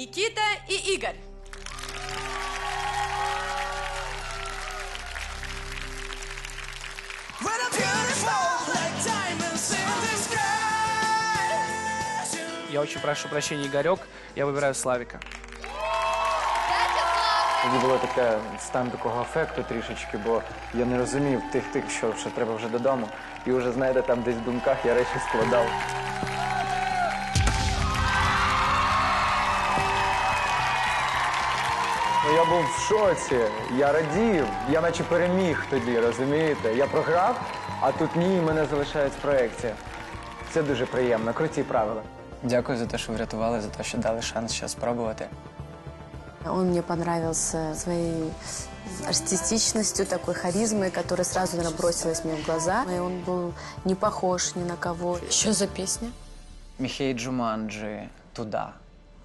Никита и Игорь. When I'm beautiful like diamonds in the sky. Я очень прошу прощения, Игорек. Я вибираю Славіка. Тоді було таке стан такого ефекту трішечки, бо я не розумів тих тих, що, що треба вже додому. І вже, знаєте, там десь в думках я речі складав. Я був в шоці, я радів, я наче переміг тоді, розумієте? Я програв, а тут ні, і мене залишається проекція. Це дуже приємно, круті правила. Дякую за те, що врятували, за те, що дали шанс ще спробувати. Он мне понравился своей артистичностью, такой харизмой, которая сразу, наверное, бросилась мне в глаза. И он был не похож ни на кого. Що за пісня? Міхей Джуманджі туди.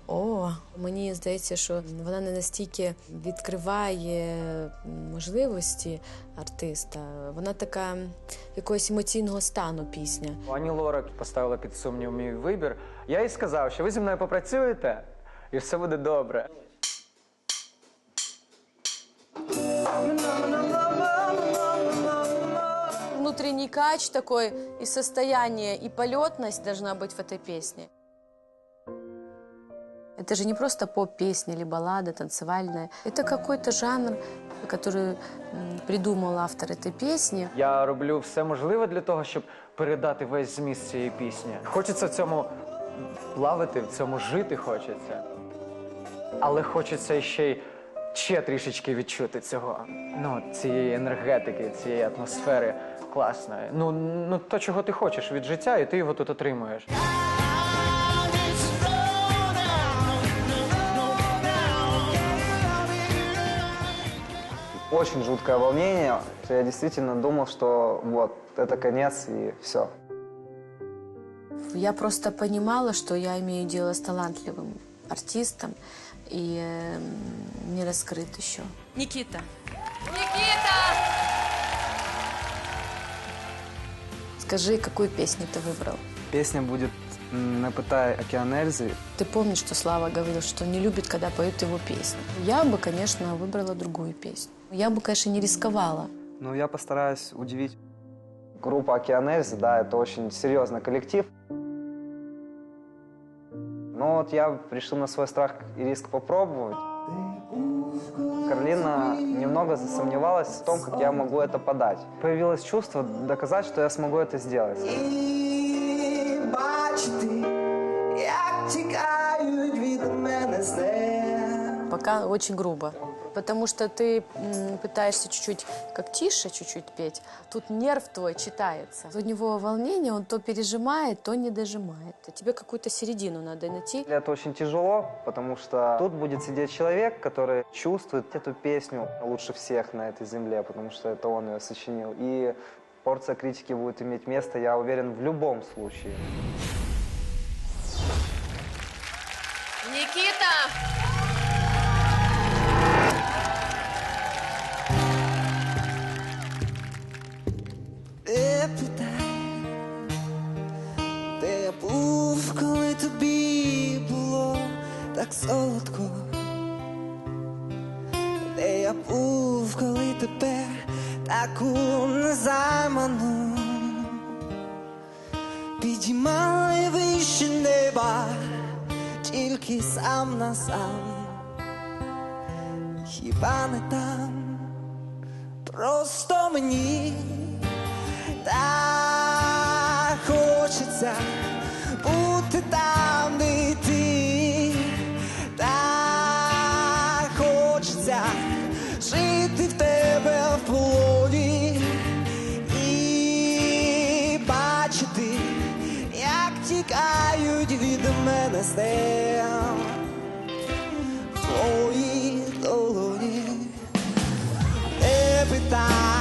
О, мені здається, що вона не настільки відкриває можливості артиста. Вона така якогось емоційного стану пісня. Ані Лорак поставила під сумнів мій вибір. Я їй сказав, що ви зі мною попрацюєте, і все буде добре. Внутренний кач такой, и состояние, и полетность должна быть в этой песне. Это же не просто поп-песня или баллада танцевальная. Это какой-то жанр, который м, придумал автор этой песни. Я роблю все можливе для того, щоб передати весь зміст цієї пісні. Хочеться в цьому плавати, в цьому жити хочеться. Але хочеться ще й ще трішечки відчути цього. Ну, цієї енергетики, цієї атмосфери класної. Ну, ну то, чого ти хочеш від життя, і ти його тут отримуєш. Очень жуткое волнение. Я действительно думал, что вот, это конец и все. Я просто понимала, что я имею дело с талантливым артистом и э, не раскрыт еще. Никита. Никита! Скажи, какую песню ты выбрал? Песня будет м, «Не пытай океан Эльзы». Ты помнишь, что Слава говорил, что не любит, когда поют его песни? Я бы, конечно, выбрала другую песню. Я бы, конечно, не рисковала. Но я постараюсь удивить. Группа «Океан Эльзы», да, это очень серьезный коллектив. Но вот я решил на свой страх и риск попробовать. Каролина немного засомневалась в том, как я могу это подать. Появилось чувство доказать, что я смогу это сделать. І бачити, як тікають від мене сни. Пока очень грубо. Потому что ты м, пытаешься чуть-чуть, как тише чуть-чуть петь. Тут нерв твой читается. У него волнение, он то пережимает, то не дожимает. А тебе какую-то середину надо найти. Это очень тяжело, потому что тут будет сидеть человек, который чувствует эту песню лучше всех на этой земле, потому что это он ее сочинил. И порция критики будет иметь место, я уверен, в любом случае. Никита! Так солодко. Де я був, коли тебе таку незайману? Підіймали вище неба, тільки сам на сам, хіба не там, просто мені так хочеться бути там, as them Chloe Dolores Every time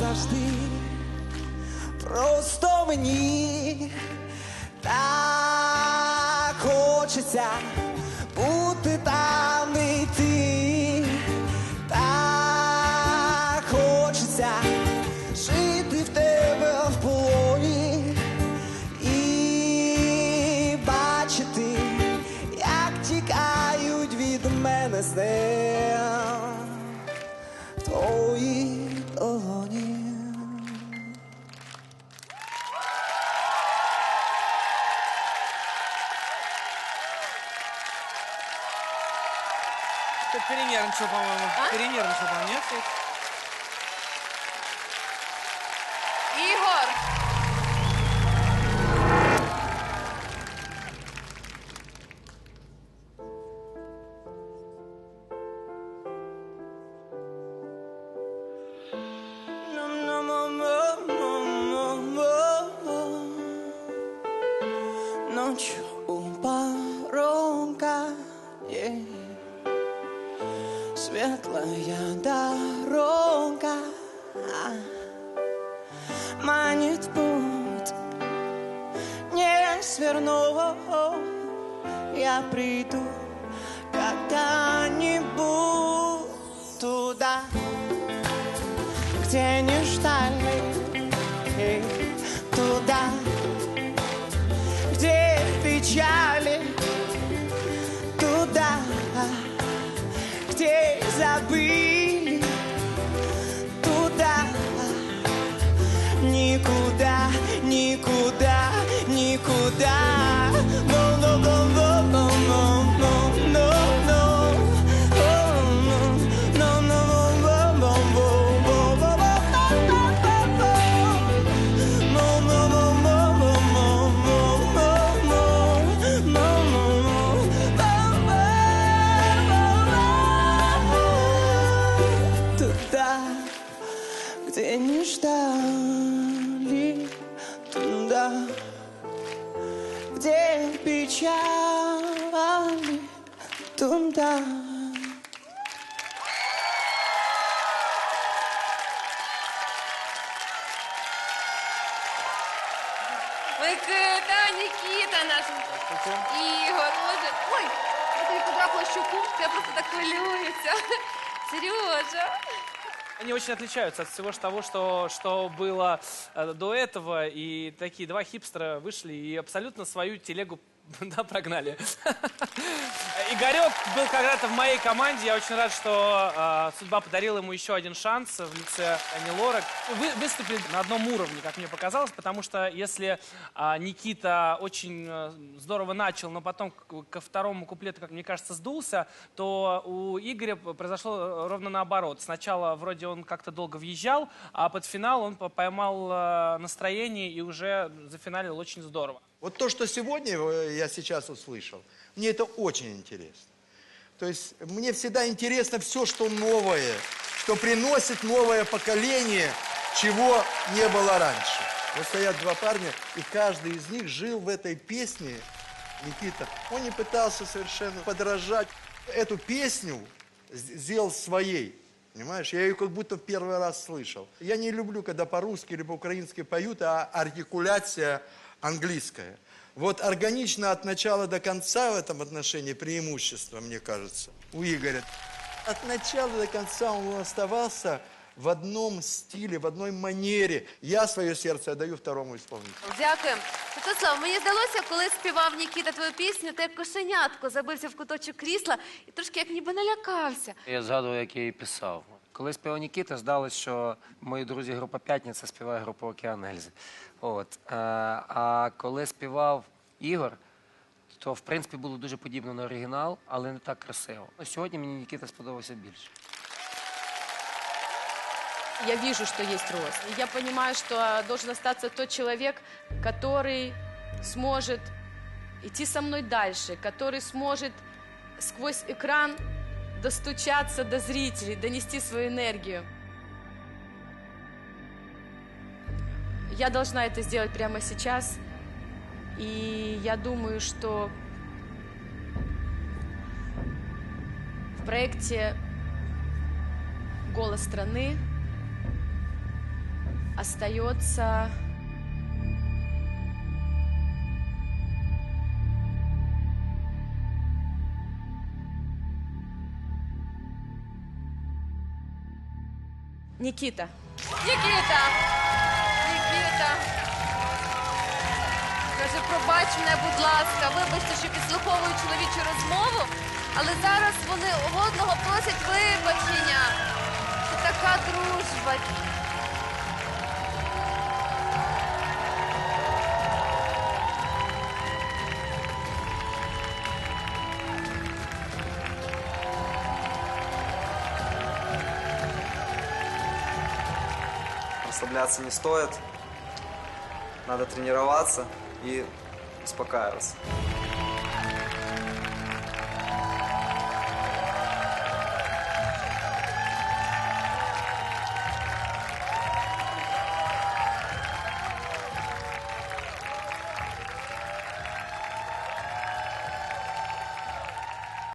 завжди Просто мені так хочеться бути там, де ти. Так хочеться жити в тебе в полоні і бачити, як тікають від мене сни перенервничал, по-моему. Перенервничал, по-моему, нет? Манит путь. Не сверну Я приду когда-нибудь туда Где не ждали э, Туда где печали. Туда, где забыли где печали, туда. Микита, Нікіта наш. Ігор, боже. Ой, я тобі потрапила щуку, я просто так хвилююся. Сережа. Они очень отличаются от всего того, что, что было э, до этого. И такие два хипстера вышли и абсолютно свою телегу да, прогнали. Игорек был когда-то в моей команде. Я очень рад, что э, судьба подарила ему еще один шанс в лице Ани Лорак. Вы, выступили на одном уровне, как мне показалось, потому что если а, Никита очень э, здорово начал, но потом к- ко второму куплету, как мне кажется, сдулся, то у Игоря произошло э, ровно наоборот. Сначала вроде он как-то долго въезжал, а под финал он по- поймал э, настроение и уже зафиналил очень здорово. Вот то, что сегодня э, я сейчас услышал, мне это очень интересно. То есть мне всегда интересно все, что новое, что приносит новое поколение, чего не было раньше. Вот стоят два парня, и каждый из них жил в этой песне, Никита, он не пытался совершенно подражать. Эту песню сделал своей. Понимаешь, я ее как будто в первый раз слышал. Я не люблю, когда по-русски или по-украински поют, а артикуляция английская. Вот органично от начала до конца в этом отношении преимущество, мне кажется, у Игоря. От начала до конца он оставался в одном стиле, в одной манере. Я свое сердце отдаю второму исполнителю. Дякуємо. Святослав, мені здалося, коли співав Нікіта твою пісню, ти як кошенятко забився в куточок крісла і трошки як ніби налякався. Я згадував, як я її писав. Коли співав Нікіта, здалося, що мої друзі група П'ятниця співає група Океан Ельзи. От. Е, А коли співав Ігор, то в принципі було дуже подібно на оригінал, але не так красиво. Сьогодні мені Нікіта сподобався більше. Я вижу, что есть рост. И я понимаю, что должен остаться тот человек, который сможет идти со мной дальше, который сможет сквозь экран достучаться до зрителей, донести свою энергию. я должна это сделать прямо сейчас. И я думаю, что в проекте «Голос страны» остается Никита. Никита! Каже, пробач мене, будь ласка, вибачте, що підслуховую чоловічу розмову, але зараз вони одного просять вибачення. Це така дружба. Расслабляться не стоит. Надо тренироваться и успокаиваться.